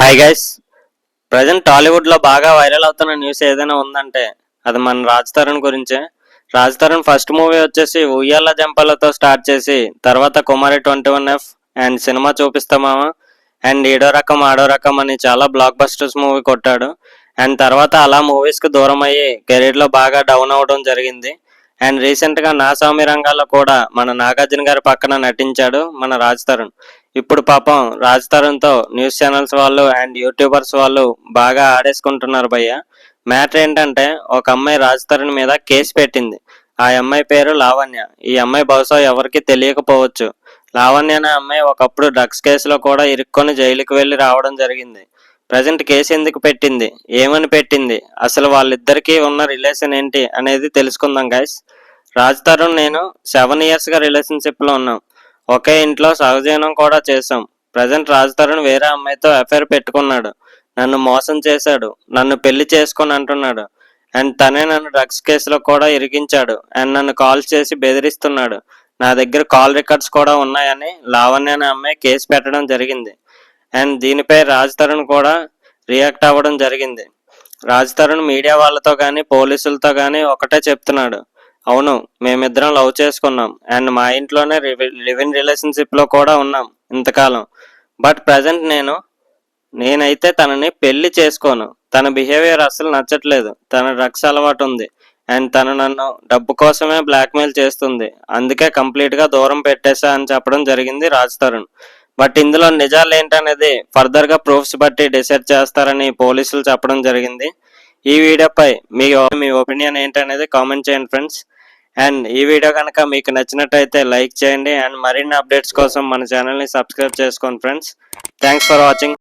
Hi guys present టాలీవుడ్లో బాగా viral అవుతున్న న్యూస్ ఏదైనా ఉందంటే అది మన రాజ్ తరుణ్ గురించే. రాజ్ తరుణ్ ఫస్ట్ మూవీ వచ్చేసి ఉయ్యాల జంపలతో స్టార్ట్ చేసి తర్వాత Kumari twenty one F and cinema చూపిస్తామామా and ఏడో రకం ఆడో రకం అని చాలా బ్లాక్ బస్టర్స్ మూవీ కొట్టాడు. అండ్ తర్వాత అలా మూవీస్కి దూరం అయ్యి కెరీర్లో బాగా డౌన్ అవడం జరిగింది. అండ్ రీసెంట్గా నా స్వామి రంగాల్లో కూడా మన నాగార్జున గారి పక్కన నటించాడు మన రాజ్ తరుణ్. ఇప్పుడు పాపం రాజ్ తరుణ్తో న్యూస్ ఛానల్స్ వాళ్ళు అండ్ యూట్యూబర్స్ వాళ్ళు బాగా ఆడేసుకుంటున్నారు భయ్య. మ్యాటర్ ఏంటంటే ఒక అమ్మాయి రాజ్ తరుణ్ మీద కేసు పెట్టింది. ఆ అమ్మాయి పేరు లావణ్య. ఈ అమ్మాయి బహుశా ఎవరికి తెలియకపోవచ్చు. లావణ్య అనే అమ్మాయి ఒకప్పుడు డ్రగ్స్ కేసులో కూడా ఇరుక్కొని జైలుకి వెళ్ళి రావడం జరిగింది. ప్రజెంట్ కేసు ఎందుకు పెట్టింది? ఏమని పెట్టింది? అసలు వాళ్ళిద్దరికీ ఉన్న రిలేషన్ ఏంటి అనేది తెలుసుకుందాం గైస్ రాజ్ తరుణ్ నేను సెవెన్ ఇయర్స్గా రిలేషన్షిప్లో ఉన్నాం. ఒకే ఇంట్లో సహజీవనం కూడా చేశాం. ప్రజెంట్ రాజ్ తరుణ్ వేరే అమ్మాయితో అఫైర్ పెట్టుకున్నాడు. నన్ను మోసం చేశాడు. నన్ను పెళ్ళి చేసుకొని అంటున్నాడు. అండ్ తనే నన్ను డ్రగ్స్ కేసులో కూడా ఇరికించాడు. అండ్ నన్ను కాల్ చేసి బెదిరిస్తున్నాడు. నా దగ్గర కాల్ రికార్డ్స్ కూడా ఉన్నాయని లావణ్య అనే అమ్మాయి కేసు పెట్టడం జరిగింది. అండ్ దీనిపై రాజ్ తరుణ్ కూడా రియాక్ట్ అవ్వడం జరిగింది. రాజ్ తరుణ్ మీడియా వాళ్ళతో కానీ పోలీసులతో కానీ ఒకటే చెప్తున్నాడు. అవును మేమిద్దరం లవ్ చేసుకున్నాం. అండ్ మా ఇంట్లోనే లివ్ ఇన్ రిలేషన్షిప్లో కూడా ఉన్నాం ఇంతకాలం. బట్ ప్రజెంట్ నేను నేనైతే తనని పెళ్ళి చేసుకోను. తన బిహేవియర్ అసలు నచ్చట్లేదు. తన డ్రగ్స్ అలవాటు ఉంది. అండ్ తను నన్ను డబ్బు కోసమే బ్లాక్మెయిల్ చేస్తుంది. అందుకే కంప్లీట్గా దూరం పెట్టేశా అని చెప్పడం జరిగింది రాజ్ తరుణ్. బట్ ఇందులో నిజాలు ఏంటనేది ఫర్దర్గా ప్రూఫ్స్ బట్టి డిసైడ్ చేస్తారని పోలీసులు చెప్పడం జరిగింది. ఈ వీడియోపై మీ మీ ఒపీనియన్ ఏంటనేది కామెంట్ చేయండి ఫ్రెండ్స్. అండ్ ఈ వీడియో కనుక మీకు నచ్చినట్టయితే లైక్ చేయండి అండ్ మరిన్ని అప్డేట్స్ కోసం మన ఛానల్ని సబ్స్క్రైబ్ చేసుకోండి ఫ్రెండ్స్. Thanks for watching.